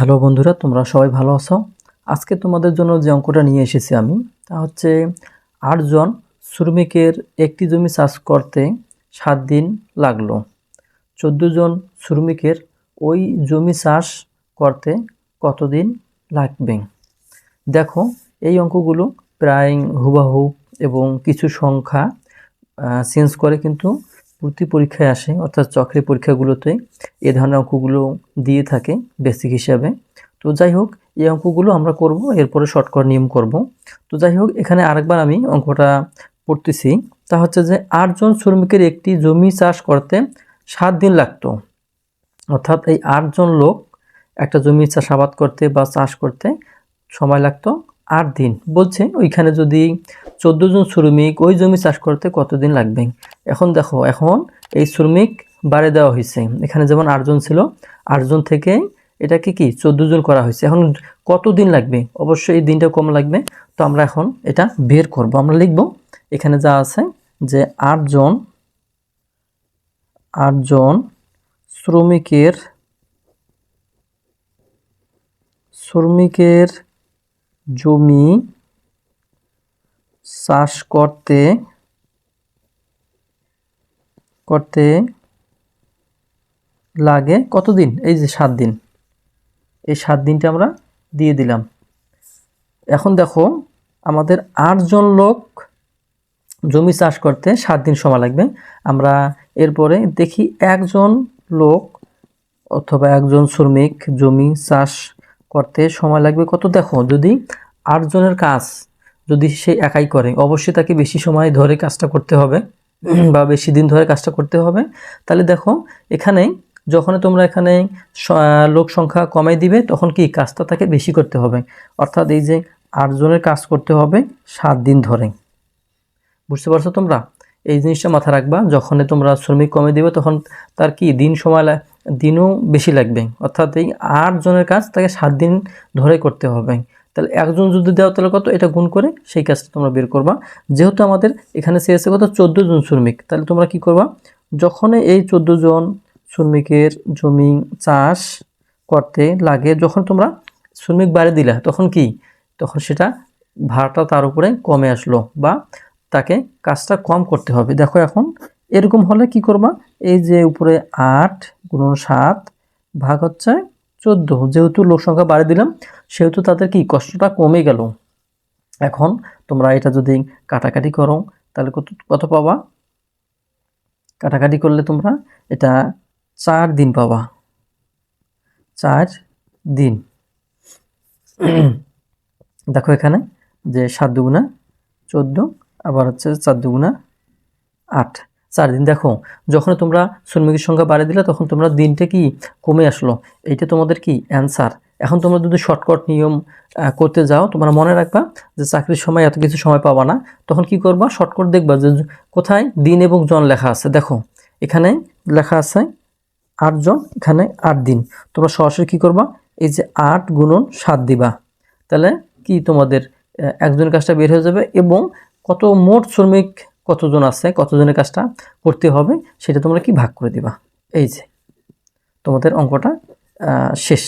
Hello বন্ধুরা, তোমরা সবাই ভালো আছো? আজকে তোমাদের জন্য যে অঙ্কটা নিয়ে এসেছি আমি, তা হচ্ছে আটজন শ্রমিকের একটি জমি চাষ করতে সাত দিন লাগল। চোদ্দ জন শ্রমিকের ওই জমি চাষ করতে কতদিন লাগবে? দেখো, এই অঙ্কগুলো প্রায় হুবাহু এবং কিছু সংখ্যা চেঞ্জ করে কিন্তু প্রতি পরীক্ষায় আসে, অর্থাৎ চক্রের পরীক্ষাগুলোতে এ ধরনের অঙ্কগুলো দিয়ে থাকে বেসিক হিসাবে। তো যাই হোক, এই অঙ্কগুলো আমরা করব, এরপরে শর্টকাট নিয়ম করব। তো যাই হোক, এখানে আরেকবার আমি অঙ্কটা পড়তেছি। তা হচ্ছে যে, আটজন শ্রমিকের একটি জমি চাষ করতে সাত দিন লাগতো। অর্থাৎ এই আটজন লোক একটা জমি চাষাবাদ করতে বা চাষ করতে সময় লাগতো। আট দিন। বলছে, ওইখানে যদি চোদ্দ জন শ্রমিক ওই জমি চাষ করতে কতদিন লাগবে? এখন দেখো, এখন এই শ্রমিক বাড়ে দেওয়া হয়েছে। এখানে যেমন আটজন ছিল আটজন থেকে এটাকে কি চোদ্দ জন করা হয়েছে। এখন কত দিন লাগবে? অবশ্যই এই দিনটা কম লাগবে। তো আমরা এখন এটা বের করব। আমরা লিখব, এখানে যা আছে যে আটজন আটজন শ্রমিকের শ্রমিকের জমি চাষ করতে করতে লাগে কতদিন? এই যে সাত দিন। এই সাত দিনটা আমরা দিয়ে দিলাম। এখন দেখো, আমাদের আটজন লোক জমি চাষ করতে সাত দিন সময় লাগবে। আমরা এরপরে দেখি একজন লোক অথবা একজন শ্রমিক জমি চাষ করতে সময় লাগবে কত? দেখো যদি আটজনের কাজ যদি সে একাই করে অবশ্যই তাকে বেশি সময় ধরে কাজটা করতে হবে বা বেশি দিন ধরে কাজটা করতে হবে। তাহলে দেখো এখানে যখন তোমরা এখানে লোক সংখ্যা কমাই দিবে তখন কি কাজটা তাকে বেশি করতে হবে। অর্থাৎ এই যে আটজনের কাজ করতে হবে সাত দিন ধরে। বুঝতে পারছ তোমরা? এই জিনিসটা মাথা রাখবা যখন তোমরা শ্রমিক কমে দিবে তখন তার কি দিন সময় দিনও বেশি লাগবে। অর্থাৎ এই আট জনের কাজ তাকে সাত দিন ধরে করতে হবে। তাহলে একজন যদি দেওয়া তাহলে কত? এটা গুণ করে সেই কাজটা তোমরা বের করবা। যেহেতু আমাদের এখানে চেয়েছে কত? চোদ্দ জন শ্রমিক। তাহলে তোমরা কি করবা? যখন এই চোদ্দ জন শ্রমিকের জমি চাষ করতে লাগে, যখন তোমরা শ্রমিক বাড়ি দিলা, তখন কি? তখন সেটা ভাড়াটা তার উপরে কমে আসলো বা তাকে কাজটা কম করতে হবে। দেখো এখন এরকম হলে কি করবা? এই যে উপরে আট গুণ সাত ভাগ হচ্ছে চোদ্দ। যেহেতু লোক সংখ্যা বাড়িয়ে দিলাম, সেহেতু তাদের কি কষ্টটা কমে গেল। এখন তোমরা এটা যদি কাটাকাটি করো, তাহলে কত কত পাবা? কাটাকাটি করলে তোমরা এটা চার দিন পাবা। চার দিন। দেখো এখানে যে সাত দুগুণা চোদ্দ, আবার হচ্ছে চার দুগুণা আট। চার দিন দেখো, যখন তোমরা শ্রমিকের সংখ্যা বাড়িয়ে দিলে, তখন তোমরা দিনটা কি কমে আসলো? এইটা তোমাদের কি অ্যান্সার এখন তোমরা যদি শর্টকাট নিয়ম করতে যাও, তোমরা মনে রাখবা যে চাকরির সময় এত কিছু সময় পাবা না। তখন কি করবা? শর্টকাট দেখবা যে কোথায় দিন এবং জন লেখা আছে। দেখো, এখানে লেখা আছে আট জন, এখানে আট দিন। তোমরা সরাসরি কী করবা? এই যে আট গুণন সাত দিবা। তাহলে কি তোমাদের একজনের কাজটা বের হয়ে যাবে এবং কত মোট শ্রমিক কতজন আছে, কতজনের কাজটা করতে হবে, সেটা তোমরা কি ভাগ করে দিবা? এই যে, তোমাদের অঙ্কটা শেষ।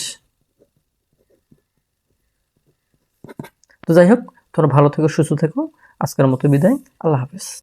তো যাই হোক, তোমরা ভালো থেকো, সুস্থ থেকো। আজকের মতো বিদায়। আল্লাহ হাফেজ।